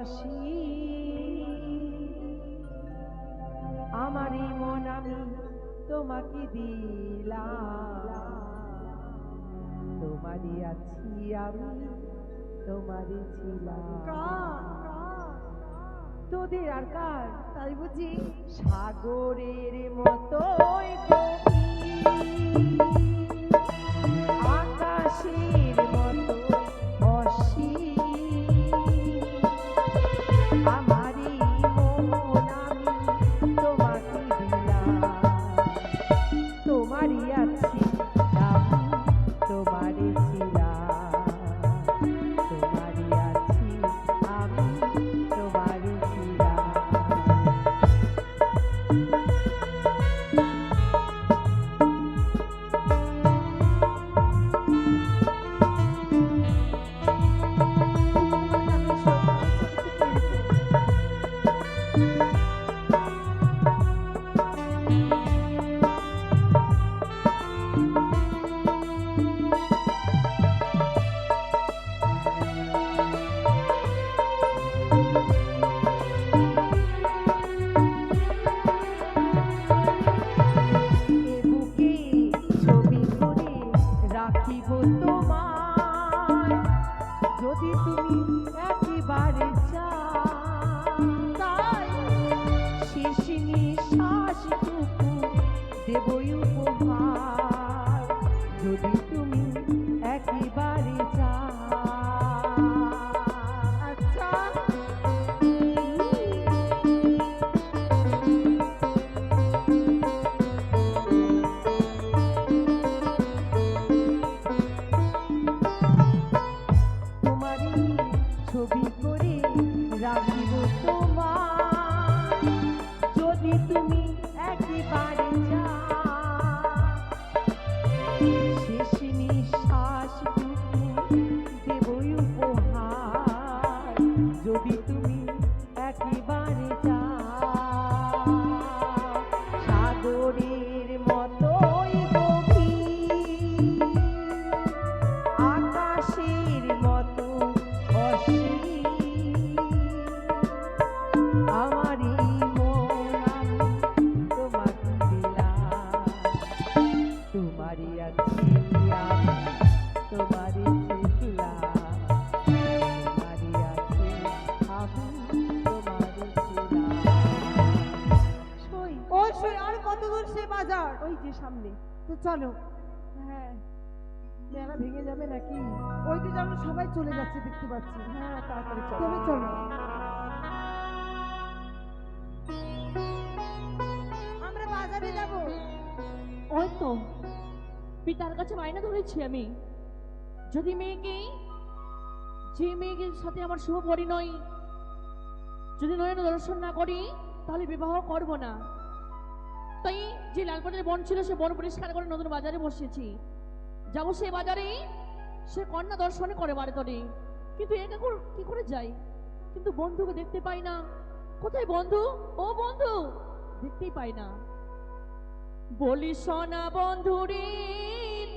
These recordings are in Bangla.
অসি আমারই মন আমি তোমাকে দিলাম। তোমারই আছি আমি তোমারই ছিলাম। তোদের আর কার? তাই বুঝি। সাগরের মতোই গভীর, দেবই উপহার ওই যে সামনে। তো চলো। হ্যাঁ। মেলা ভেঙে যাবে নাকি? ওই তো জানো সবাই চলে যাচ্ছে দেখতে পাচ্ছি। হ্যাঁ তাড়াতাড়ি চল। তুমি চলো। আমরা বাজারে যাব। ওই তো। পিতার কাছে মাইনা ধরেছি আমি। যদি মেয়েকে যে মেয়ের সাথে আমার শুভ পরিণয় যদি নয়ন দর্শন না করি তাহলে বিবাহ করব না। তাই যে লালপাটের বন ছিল সে বন পরিষ্কার করে নতুন বাজারে বসেছি। যাব সে বাজারে সে কন্যা দর্শনে করে বাড়ি তরে কিন্তু একা কি করে যাই? কিন্তু বন্ধুকে দেখতে পাই না। কোথায় বন্ধু? ও বন্ধু দেখতেই পাই না। বলি সোনা বন্ধুরে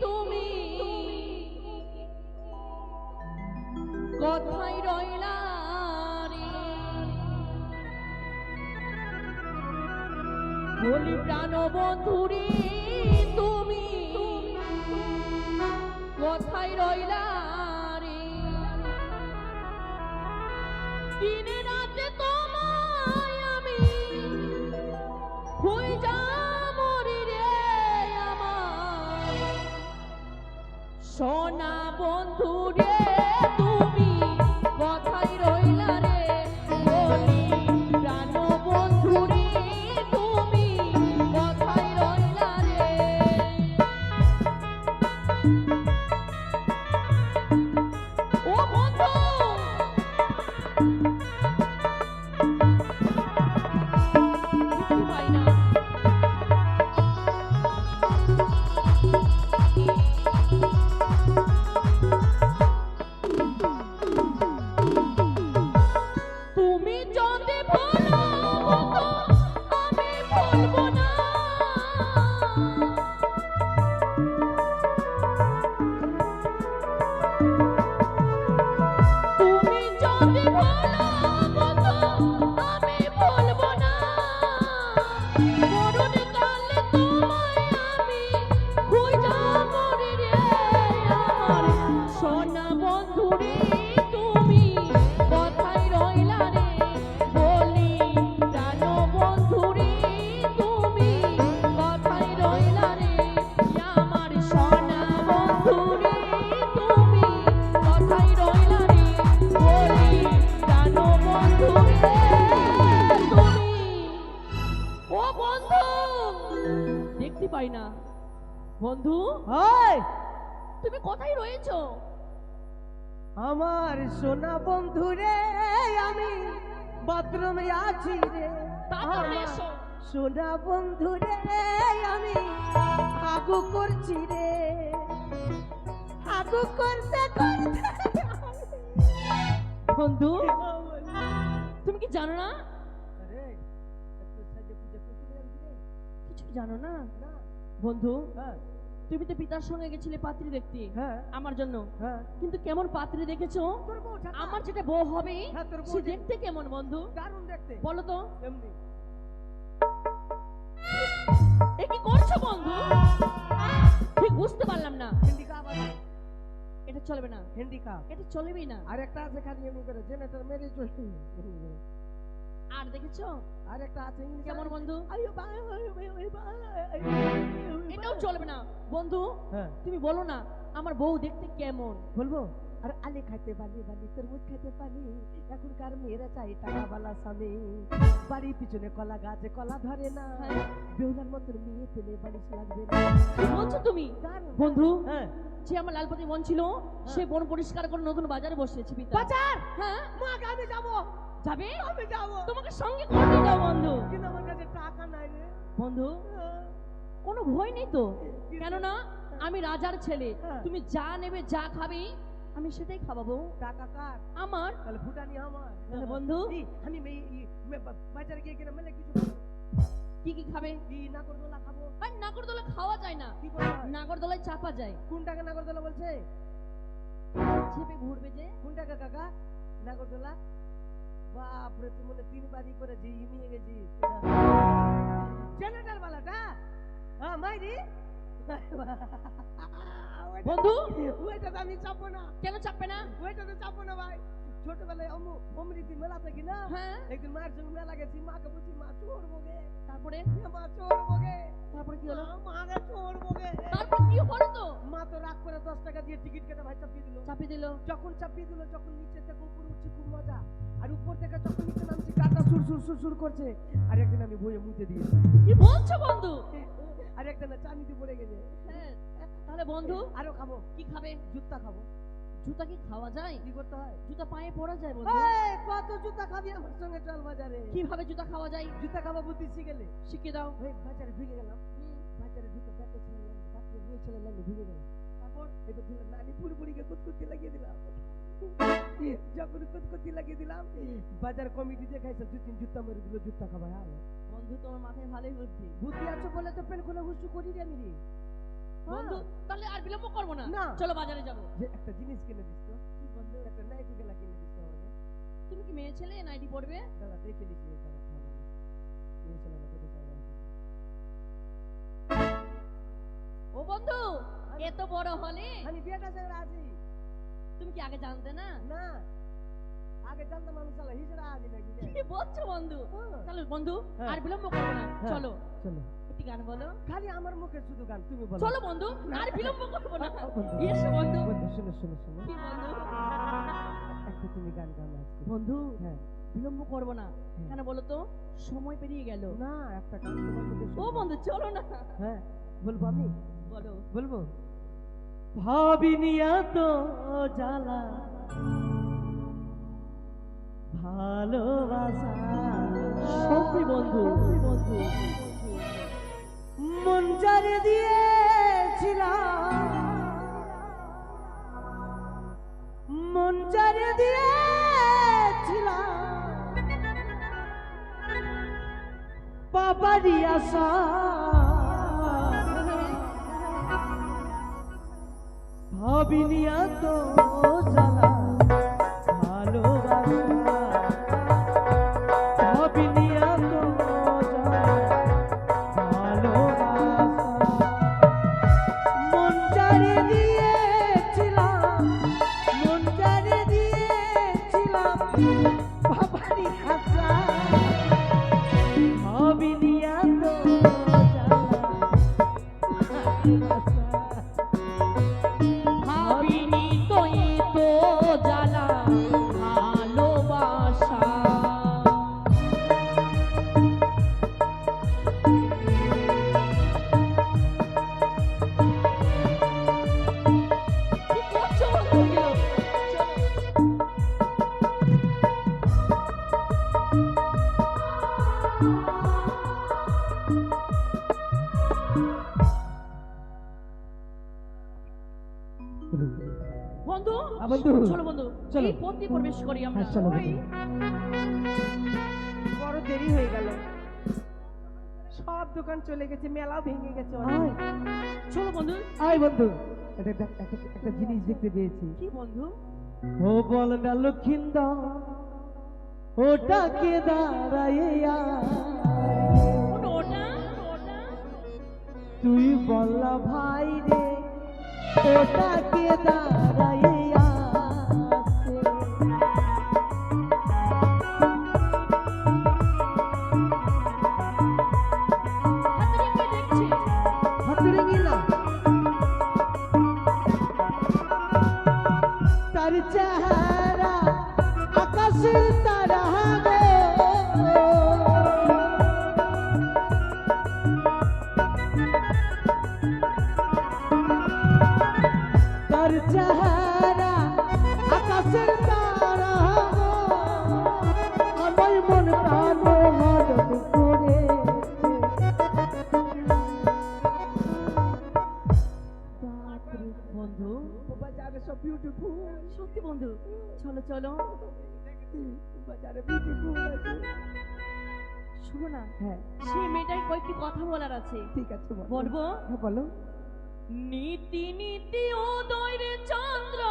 তুমি কথাই রইলা? বলি, প্রাণ বন্ধুরে, তুমি কথাই রইলা রে? দিনে রাতে তোমায় আমি যা মরি রে আমার। সোনা বন্ধু তুমি কোথায় রয়েছো? আমার সোনা বন্ধু রে আমি বাথরুমে আছি রে। সোনা বন্ধু রে আমি হাগু করছি রে। হাগু করতে করতে বন্ধু? তুমি কি জানো না? কিছু জানো না? না। বন্ধু হ্যাঁ। তুমি তো পিতার সঙ্গে গেছিলে পাত্রী দেখতে? হ্যাঁ। আমার জন্য? হ্যাঁ। কিন্তু কেমন পাত্রী দেখেছ। আমার যেটা বউ হবে হ্যাঁ, সে দেখতে কেমন বন্ধু? দারুণ দেখতে। বলো তো। এমনি। এ কি করছ বন্ধু? ঠিক বুঝতে পারলাম না। এটা চলবে না। হ্যান্ডিক্যাপ এটা চলবেই না। আর একটা আছে খালি এমনি করে। জেনারেটর মেরে চলছে। আর দেখেছ? আর একটা আছে কেমন বন্ধু। এটাও চলবে না। বন্ধু হ্যাঁ। তুমি বলো না আমার বউ দেখতে কেমন? বলব? আর আলে খাইতে পারি বালি তরমুজ খাইতে পারি এখনকার মেয়েরা চাই টাকা বালা স্বামী। বাড়ির পিছনে কলা গাছে কলা ধরে না। হ্যাঁ। বেহুলার মতন মেয়ে পেলে বালিশ লাগবে না। বলছো তুমি? বন্ধু হ্যাঁ। যে আমার লালপতি বন ছিল সে বন পরিষ্কার করে নতুন বাজারে বসেছে বাজার? হ্যাঁ। মাকে আমি যাব। যাবে? আমি যাব। তোমাকে সঙ্গে করতে দাও বন্ধু। কিন্তু আমার কাছে টাকা নাই রে। বন্ধু কোনো ভয় নেই তো? কেননা আমি রাজার ছেলে। হ্যাঁ। তুমি যা নেবে যা খাবে আমি সেটাই খাওয়াবো টাকা কার? আমার? তাহলে ভুটানি আমার। তাহলে বন্ধু? আমি বাজারে গিয়ে কিনা মেলে কিছু কি কি খাবে? কি নাগরদোলা খাব। আর নাগরদোলা খাওয়া যায় না। নাগরদোলায় চাপা যায়। কোনটাকে নাগরদোলা বলছে? চেপে ঘুরবে যে। কোনটাকে কাকা? নাগরদোলা? বাপরে তুই মনে তিন বাড়ি করে যে নিয়ে গেছি জেনারেটর বালাটা? হ্যাঁ মাইরি? বন্ধু? ওইটা তো আমি চাপবো না। কেন চাপবে না? ওইটা তো চাপবো না ভাই। ছোটবেলায় অমু অমৃতি মেলা থাকি না? হ্যাঁ। একদিন মায়ের সঙ্গে মেলা গেছি মাকে বলছি মা চোর বগে। তারপরে? মা চোর বগে। তারপরে কি হলো? মাকে চোর বগে। তারপর কি হলো তো? মা তো রাগ করে দশ টাকা দিয়ে টিকিট কেটে ভাই চাপিয়ে দিল। চাপিয়ে দিল? যখন চাপিয়ে দিল যখন নিচে থেকে উপরে উঠছি খুব মজা। আর উপর সুর সুর করছে। আর একদিন আমি বইয়ে মুতে দিয়েছি কি বলছো বন্ধু? আর একদিন চানিতে পড়ে গেছে। হ্যাঁ তাহলে বন্ধু আরও খাব। কি খাবে? জুতা খাব। জুতা কি খাওয়া যায়? কি করতে হয়? জুতা পায়ে পরা যায় বন্ধু? এই, কত জুতা খাবি আমার সঙ্গে চল বাজারে। কীভাবে জুতা খাওয়া যায়? জুতা খাব বুদ্ধি শিখেলে। শিখিয়ে দাও। ওই বাজারে ঢুকে গেলাম। বাজারে ঢুকে ব্যাটে ছেলে লাইনে বাচ্চা মেয়ে ছেলে ঢুকে গেলাম। তারপর? এবার দিলাম নানি পুরোপুরিকে কুতকুতি লাগিয়ে দিলাম। যখন কুতকুতি লাগিয়ে দিলাম বাজার কমিটি দেখাইছে দু তিন জুতা মেরে দিল জুতা খাবার আর বন্ধু তোমার মাথায় ভালোই বুদ্ধি। বুদ্ধি আছে বলে তো পেন খুলে হুসু করি রে আমি রে। বন্ধু তাহলে আর বিলম্ব করব না। না। চলো বাজারে যাব। যে একটা জিনিস কিনে দিস তো। বন্ধু? একটা নাইটি গেলা কিনে দিস তো আমাকে। তুমি কি মেয়ে ছেলে? নাইটি পড়বে দাদা দেখে দিস না ও বন্ধু এত বড় হলে আমি বিয়েটা আছি তুমি কি আগে জানতে না? না। আগে জানতাম আমি চালা হিজড়া আছি নাকি কি বলছো বন্ধু? হ্যাঁ, তাহলে বন্ধু হ্যাঁ। আর বিলম্ব করব না। হ্যাঁ। চলো। চলো। একটি গান বলো। খালি আমার মুখে শুধু গান তুমি বলো। চলো বন্ধু আর বিলম্ব করব না। এসো বন্ধু। বন্ধু শুনো শুনো শুনো। কি বন্ধু? একটা তুমি গান গাও আজকে। বন্ধু হ্যাঁ। বিলম্ব করব না। কেন বলো তো? সময় পেরিয়ে গেল। না একটা গান তোমার মুখে ও বন্ধু চলো না। হ্যাঁ বলব আমি? বলো। বলব? ভাবিনি তো জ্বালা। ভালোবাসা। সত্যি বন্ধু। বন্ধু মন জারে দিয়েছিলাম। মন জারে দিয়েছিলাম। বাবারি আশা। ভাবিনি তো জ্বালা ভালোবাসা। ভাবিনি দিয়ে প্রবেশ করি আমরা। হ্যাঁ বড় দেরি হয়ে গেল। সব দোকান চলে গেছে মেলাও ভেঙে গেছে চলো বন্ধু। আয় বন্ধু। একটা জিনিস দেখতে পেয়েছি। কি বন্ধু? ও বল না লক্ষিন্দা ওটা তুই বললা ভাই রে ওটা কে বন্ধু। সত্যি বন্ধু। চলো চলো। বাজারে শুনো না। হ্যাঁ। সেই মেয়েটার কয়েকটি কথা বলার আছে। ঠিক আছে বলব? হ্যাঁ বলো। নীতি নীতি উদয়ের চন্দ্র।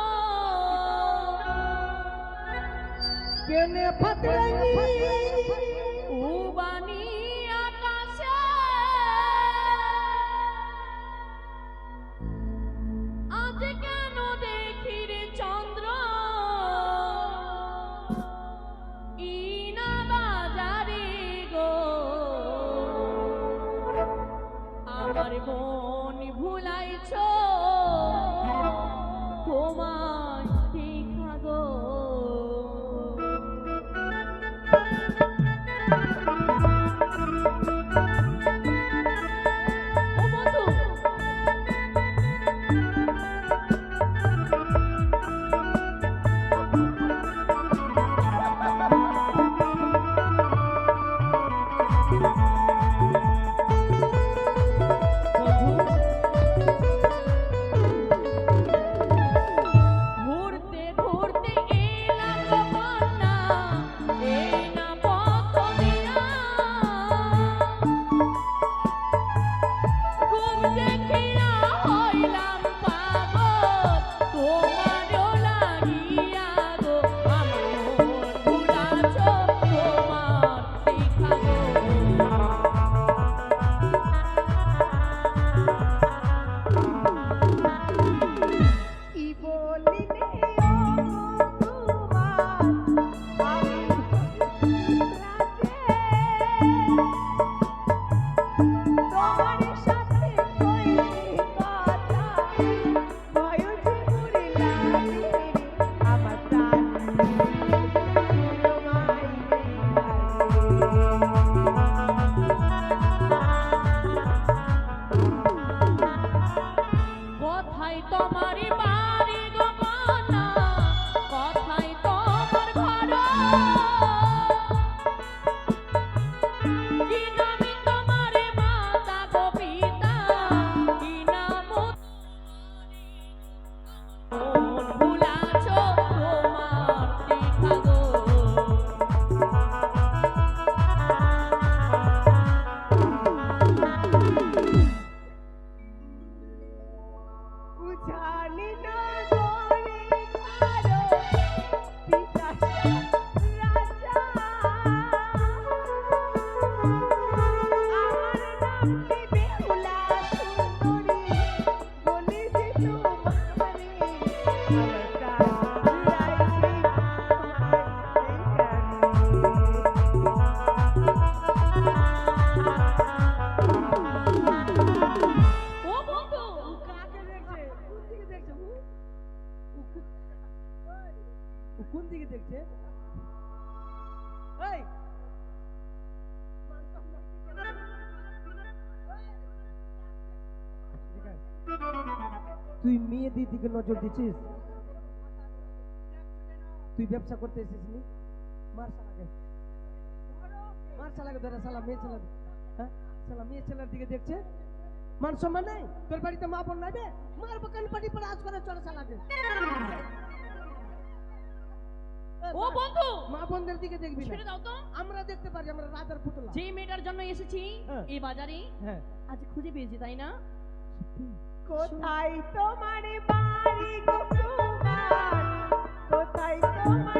কেনে ফাতরাঙ্গি উবানি কোন দেখছে এই! তুই মেয়েদের দিকে নজর দিছিস তুই ব্যবসা করতে এসেছিস নি? মার শালাকে। মার শালাকে ধরে, শালা মেয়ে ছেলে। হ্যাঁ? শালা মেয়ে ছেলের দিকে দেখছে? মান সম্মান নাই? তোর বাড়িতে মা বোন নাই বে? মার বাগান পাটি পরে আজ করে চলে শালাকে। ও বন্ধু! মা বোনদের দিকে দেখবি ছেড়ে দাও তো। আমরা দেখতে পারি আমরা রাজার পুতলা। যে মেয়েটার জন্য এসেছি হ্যাঁ। এই বাজারে হ্যাঁ। আজ খুঁজে পেয়েছি তাই না? কোথায় তোমার বাড়ি কোথায় তোমার